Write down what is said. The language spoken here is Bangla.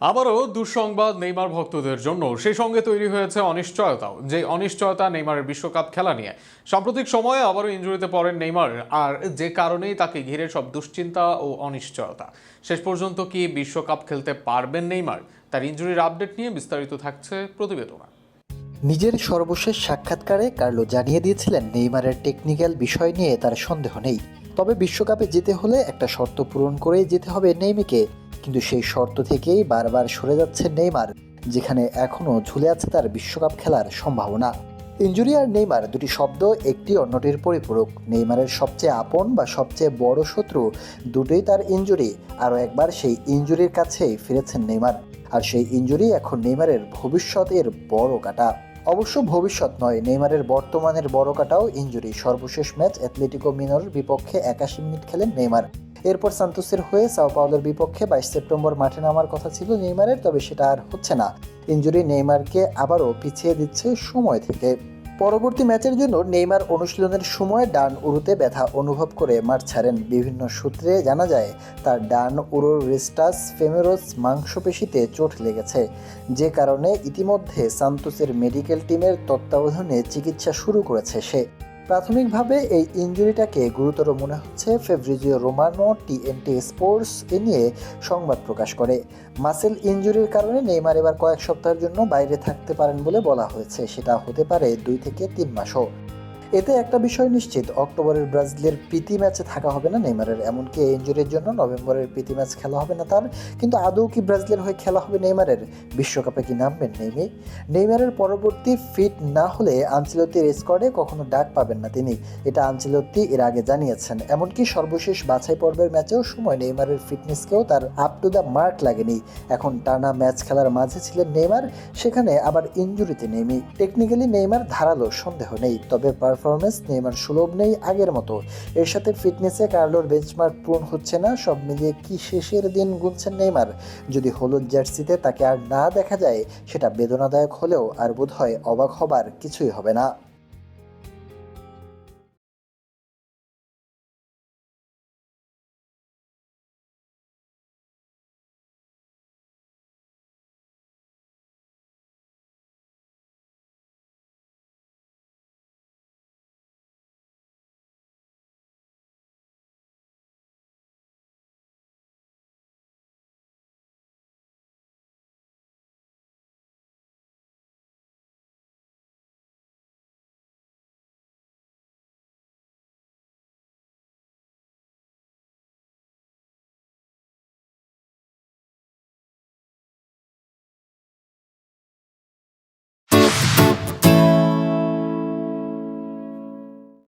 আবারও দুঃসংবাদ নেইমার ভক্তদের জন্য। সেই সঙ্গে তৈরি হয়েছে অনিশ্চয়তাও। যে অনিশ্চয়তা নেইমারের বিশ্বকাপ খেলা নিয়ে। সাম্প্রতিক সময়ে আবারও ইঞ্জুরিতে পড়েন নেইমার, আর যে কারণেই তাকে ঘিরে সব দুশ্চিন্তা ও অনিশ্চয়তা। শেষ পর্যন্ত কি বিশ্বকাপ খেলতে পারবেন নেইমার? তার ইঞ্জুরির আপডেট নিয়ে বিস্তারিত থাকছে প্রতিবেদনা। নিজের সর্বশেষ সাক্ষাৎকারে কার্লো জানিয়ে দিয়েছিলেন, নেইমারের টেকনিক্যাল বিষয় নিয়ে তার সন্দেহ নেই। তবে বিশ্বকাপে যেতে হলে একটা শর্ত পূরণ করেই যেতে হবে নেইমিকে কিন্তু সেই শর্ত থেকেই বারবার সরে যাচ্ছে নেইমার, যেখানে এখনও ঝুলে আছে তার বিশ্বকাপ খেলার সম্ভাবনা। ইঞ্জুরি আর নেইমার দুটি শব্দ একটি অন্যটির পরিপূরক। নেইমারের সবচেয়ে আপন বা সবচেয়ে বড় শত্রু দুটোই তার ইঞ্জুরি আরও একবার সেই ইঞ্জুরির কাছেই ফিরেছেন নেইমার। আর সেই ইঞ্জুরি এখন নেইমারের ভবিষ্যতের বড় কাটা। অবশ্য ভবিষ্যৎ নয়, নেইমারের বর্তমানের বড় কাটাও ইঞ্জুরি সর্বশেষ ম্যাচ অ্যাথলেটিকো মিনোর বিপক্ষে একাশি মিনিট খেলেন নেইমার। এরপর সান্তোসের হয়ে সাও পাওলোর বিপক্ষে বাইশ সেপ্টেম্বর মাঠে নামার কথা ছিল নেইমারের, তবে সেটা আর হচ্ছে না। ইঞ্জুরি নেইমারকে আবারও পিছিয়ে দিচ্ছে সময় থেকে। পরবর্তী ম্যাচের জন্য নেইমার অনুশীলনের সময় ডান উরুতে ব্যথা অনুভব করে মাঠ ছাড়েন। বিভিন্ন সূত্রে জানা যায়, তার ডান উরুর রেস্টাস ফেমেরোস মাংসপেশিতে চোট লেগেছে। যে কারণে ইতিমধ্যে সান্তোসের মেডিকেল টিমের তত্ত্বাবধানে চিকিৎসা শুরু করেছে সে। প্রাথমিকভাবে এই ইঞ্জুরিটাকে গুরুতর মনে হচ্ছে ফেব্রিজিও রোমানো টিএনটি স্পোর্টস এ নিয়ে সংবাদ প্রকাশ করে। মাসেল ইঞ্জুরির কারণে নেইমার এবার কয়েক সপ্তাহের জন্য বাইরে থাকতে পারেন বলে বলা হয়েছে। সেটা হতে পারে দুই থেকে তিন মাসও। এতে একটা বিষয় নিশ্চিত, অক্টোবরের ব্রাজিলের প্রীতি ম্যাচে থাকা হবে না নেইমারের। এমনকি এই ইঞ্জুরির জন্য নভেম্বরের প্রীতি ম্যাচ খেলা হবে না তার। কিন্তু আদৌ কি ব্রাজিলের হয়ে খেলা হবে নেইমারের? বিশ্বকাপে কি নামবেন নেইমি? নেইমারের পরবর্তী ফিট না হলে আঞ্চলতির স্কোয়াডে কখনো ডাক পাবেন না তিনি। এটা আঞ্চলতি এর আগে জানিয়েছেন। এমনকি সর্বশেষ বাছাই পর্বের ম্যাচেও সময় নেইমারের ফিটনেসকেও তার আপ টু দ্য মার্ক লাগেনি। এখন টানা ম্যাচ খেলার মাঝে ছিলেন নেইমার, সেখানে আবার ইঞ্জুরিতে নেইমি। টেকনিক্যালি নেইমার ধারালো, সন্দেহ নেই। তবে পারফরমেন্স নেইমার সুলভ নেই আগের মতো। এর সাথে ফিটনেসে কার্লোর বেঞ্চমার্ক পূরণ হচ্ছে না, সব মিলিয়ে কি শেষের দিন গুনছেন নেইমার? যদি হলুদ জার্সিতে তাকে আর না দেখা যায়, সেটা বেদনাদায়ক হলেও আর বোধহয় অবাক হবার কিছুই হবে না।